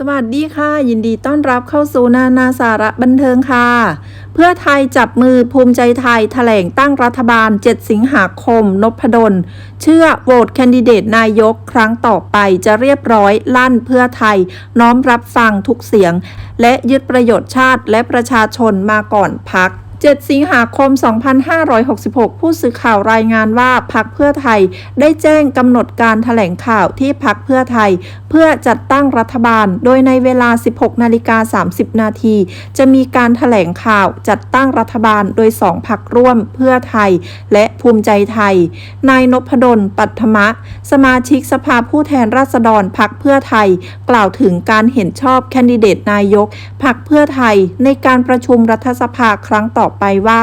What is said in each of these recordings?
สวัสดีค่ะ ยินดีต้อนรับเข้าสู่นานาสาระบันเทิงค่ะ เพื่อไทยจับมือภูมิใจไทยแถลงตั้งรัฐบาล 7 สิงหาคม นพดล เชื่อโหวตแคนดิเดตนายกครั้งต่อไปจะเรียบร้อยลั่นเพื่อไทย น้อมรับฟังทุกเสียง และยึดประโยชน์ชาติและประชาชนมาก่อนพัก 7 สิงหาคม 2566 ผู้สื่อข่าวรายงานว่าพักเพื่อไทยได้แจ้งกำหนดการแถลงข่าวที่พักเพื่อไทย เพื่อจัดตั้งรัฐบาล โดยในเวลา 16 นาฬิกา 30 นาที จะมีการแถลงข่าวจัดตั้งรัฐบาลโดย 2 พักร่วมเพื่อไทย และภูมิใจไทย นายนพดล ปัทมะ สมาชิกสภาผู้แทนราษฎรพักเพื่อไทย กล่าวถึงการเห็นชอบแคนดิเดตนายกพักเพื่อไทยในการประชุมรัฐสภาครั้งต่อไปว่า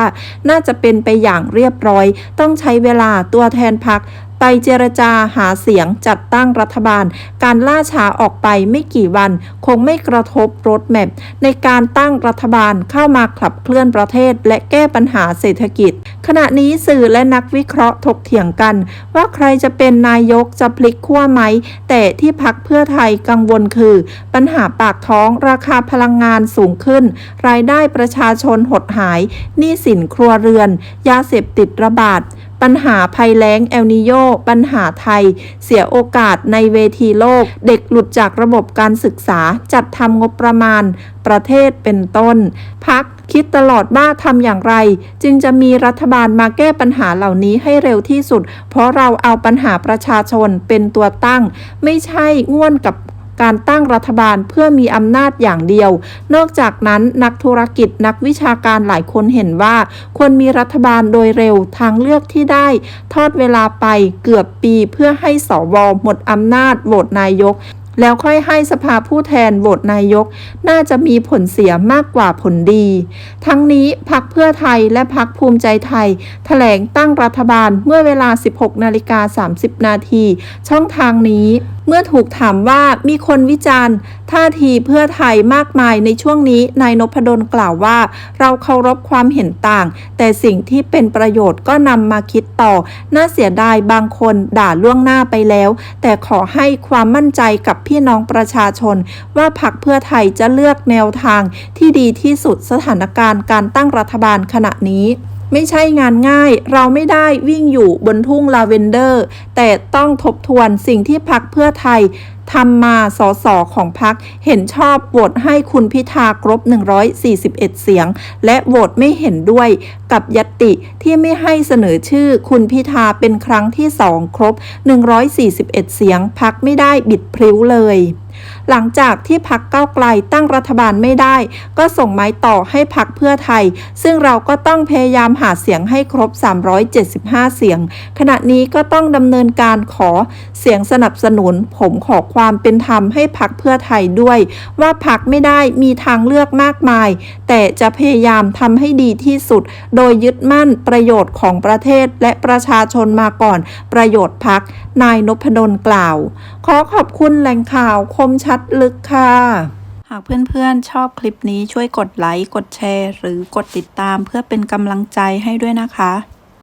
น่าจะเป็นไปอย่างเรียบร้อย ต้องใช้เวลาตัวแทนพัก ไปเจรจาหาเสียงจัดตั้งรัฐบาล การล่าช้าออกไปไม่กี่วัน คงไม่กระทบรถแมพในการตั้งรัฐบาลเข้ามาขับเคลื่อนประเทศ และแก้ปัญหาเศรษฐกิจ ขณะนี้สื่อและนักวิเคราะห์ถกเถียงกัน ว่าใครจะเป็นนายกจะพลิกขั้วไหม แต่ที่พักเพื่อไทยกังวลคือ ปัญหาปากท้องราคาพลังงานสูงขึ้น รายได้ประชาชนหดหายหนี้สินครัวเรือน ยาเสพติดระบาด ปัญหาภัยแล้งเอลนิโยปัญหาไทย เสียโอกาสในเวทีโลก เด็กหลุดจากระบบการศึกษา จัดทำงบประมาณ ประเทศเป็นต้น พักคิดตลอดว่าทำอย่างไร จึงจะมีรัฐบาลมาแก้ปัญหาเหล่านี้ให้เร็วที่สุด เพราะเราเอาปัญหาประชาชนเป็นตัวตั้ง ไม่ใช่ง่วนกับ การตั้งรัฐบาลเพื่อมีอำนาจอย่างเดียว นอกจากนั้นนักธุรกิจนักวิชาการหลายคนเห็นว่าควรมีรัฐบาลโดยเร็วทางเลือกที่ได้ ทอดเวลาไปเกือบปีเพื่อให้สวหมดอำนาจโหวตนายกแล้วค่อยให้สภาผู้แทนโหวตนายก น่าจะมีผลเสียมากกว่าผลดี ทั้งนี้พักเพื่อไทยและพักภูมิใจไทยแถลงตั้งรัฐบาลเมื่อเวลา 16นาฬิกา30 นาทีช่องทางนี้ เมื่อถูกถามว่ามีคนวิจารณ์ ท่าทีเพื่อไทยมากมายในช่วงนี้นายนพดลกล่าวว่า เราเคารพความเห็นต่าง แต่สิ่งที่เป็นประโยชน์ก็นำมาคิดต่อ น่าเสียดายบางคนด่าล่วงหน้าไปแล้ว แต่ขอให้ความมั่นใจกับพี่น้องประชาชน ว่าพรรคเพื่อไทยจะเลือกแนวทางที่ดีที่สุดสถานการณ์การตั้งรัฐบาลขณะนี้ ไม่ใช่งานง่าย เราไม่ได้วิ่งอยู่บนทุ่งลาเวนเดอร์ แต่ต้องทบทวนสิ่งที่พักเพื่อไทยทำมาสสของพักเห็นชอบโหวตให้คุณพิธาครบ 141 เสียง และโหวตไม่เห็นด้วยกับยตติที่ไม่ให้เสนอชื่อคุณพิธาเป็นครั้งที่สองครบ 141 เสียงพักไม่ได้บิดพริ้วเลย หลังจากที่พักเก้าวไกลตั้งรัฐบาลไม่ได้ ก็ส่งไม้ต่อให้พักเพื่อไทย ซึ่งเราก็ต้องพยายามหาเสียงให้ครบ 375 เสียง ขณะนี้ก็ต้องดำเนินการขอเสียงสนับสนุน ผมขอความเป็นธรรมให้พักเพื่อไทยด้วย ว่าพักไม่ได้มีทางเลือกมากมาย แต่จะพยายามทำให้ดีที่สุด โดยยึดมั่นประโยชน์ของประเทศและประชาชนมาก่อนประโยชน์พักนายนพดลกล่าว ขอขอบคุณแหล่งข่าวคมชัดลึกค่ะ หากเพื่อนๆชอบคลิปนี้ช่วยกดไลค์ กดแชร์ หรือกดติดตามเพื่อเป็นกำลังใจให้ด้วยนะคะ